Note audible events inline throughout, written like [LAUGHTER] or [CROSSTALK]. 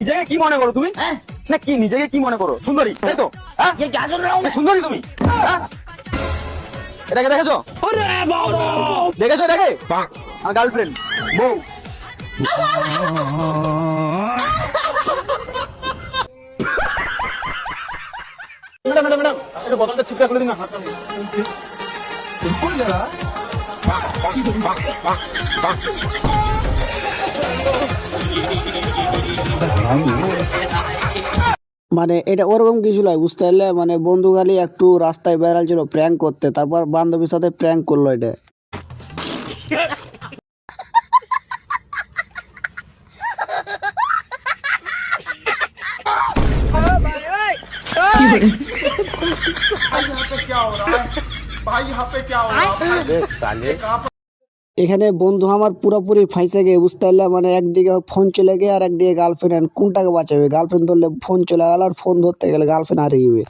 নিজেকে কি মনে করো তুমি? না কি নিজেকে কি মনে করো? সুন্দরী তাই তো? হ্যাঁ? সুন্দরী তুমি। হ্যাঁ? এটাকে দেখেছ? দেখেছ দেখে আমার গার্লফ্রেন্ড বউ। ম্যাডাম ম্যাডাম ম্যাডাম এটা বোতলটা ঠিকঠাক করে দিন না কোন যারা মানে এটা ওরকম কিছু নয় বুঝতে পারলে মানে বন্ধু খালি একটু রাস্তায় বেড়াল ছিল প্র্যাঙ্ক করতে তারপর বান্ধবীর সাথে প্র্যাঙ্ক করল এটা এখানে বন্ধু আমার পুরোপুরি ফাইসে গিয়ে বুঝতে পারলে মানে একদিকে ফোন চলে গিয়ে আর একদিকে গার্লফ্রেন্ড কোনটাকে বাঁচাবে? গার্লফ্রেন্ড ধরলে ফোন চলে গেল আর ফোন ধরতে গেলে গার্লফ্রেন্ড হারিয়ে যাবে।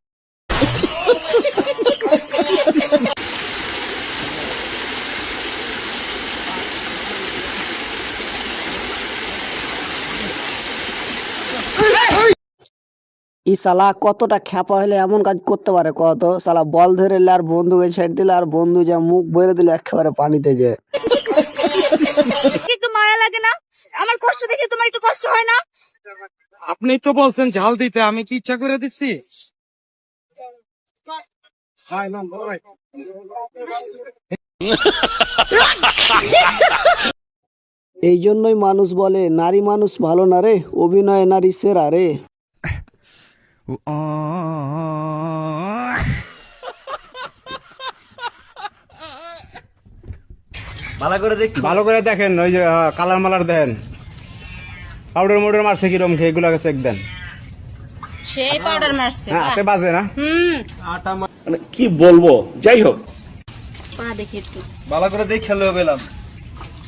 ই সালা কতটা খ্যাপা হলে এমন কাজ করতে পারে কত? সালা বল ধরে আর বন্ধুকে ছেড়ে দিলে আর বন্ধু যা মুখ বেড়ে দিলে একেবারে পানিতে যায় একটু মায়া লাগে না? আমার কষ্ট দেখে তোমার একটু কষ্ট হয় না? আপনি তো বলছেন ঝাল দিতে আমি কি ইচ্ছা করে দিচ্ছি এই জন্যই মানুষ বলে নারী মানুষ ভালো না রে অভিনয় নারী সেরা রে। ভালো করে দেখ। ভালো করে দেখেন ওই যে কালার মালার দেন। পাউডার মোডার মারছে কিরম খেয়ে এগুলো চেক দেন। সেই পাউডার মারছে হ্যাঁ হাতে বাজে না? হুম। মানে কি বলব? যাই হোক। পা দেখি একটু। ভালো করে দেখ খেলে পেলাম।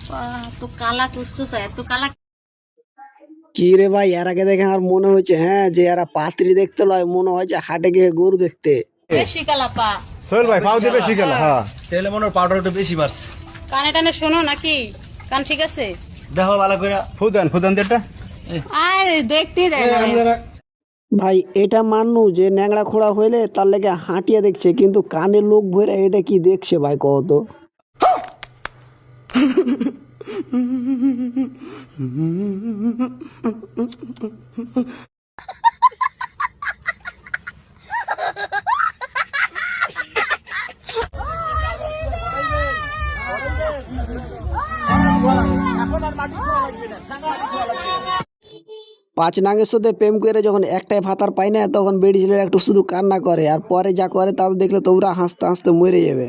পা তো কালা টুসটুস এত কালা কি রে ভাই এর আগে দেখে আমার মনে হয়েছে হ্যাঁ যে এরা পাত্রী দেখতে লয় মনে হয় যে হাটে গিয়ে গরু দেখতে। বেশি কালা পা। সোহেল ভাই দিয়ে বেশি গেল হ্যাঁ। তেলে মনে পাউডার একটু বেশি মারছে কানে টানে শোনো নাকি? কান ঠিক আছে? দেখো ভালো করে ফুদান ফুদান দেটা আরে দেখতেই দেয় না। ভাই এটা মানু যে ন্যাংড়া খোড়া হইলে তার লেগে হাঁটিয়ে দেখছে কিন্তু কানে লোক ভরে এটা কি দেখছে ভাই কত [LAUGHS] [LAUGHS] পাঁচ নাগের সাথে প্রেম করে যখন একটাই ভাতার পাই না, তখন বেড়ি ছেলে একটু শুধু কান্না করে, আর পরে যা করে তাও দেখলে তোমরা হাসতে হাসতে মরে যাবে।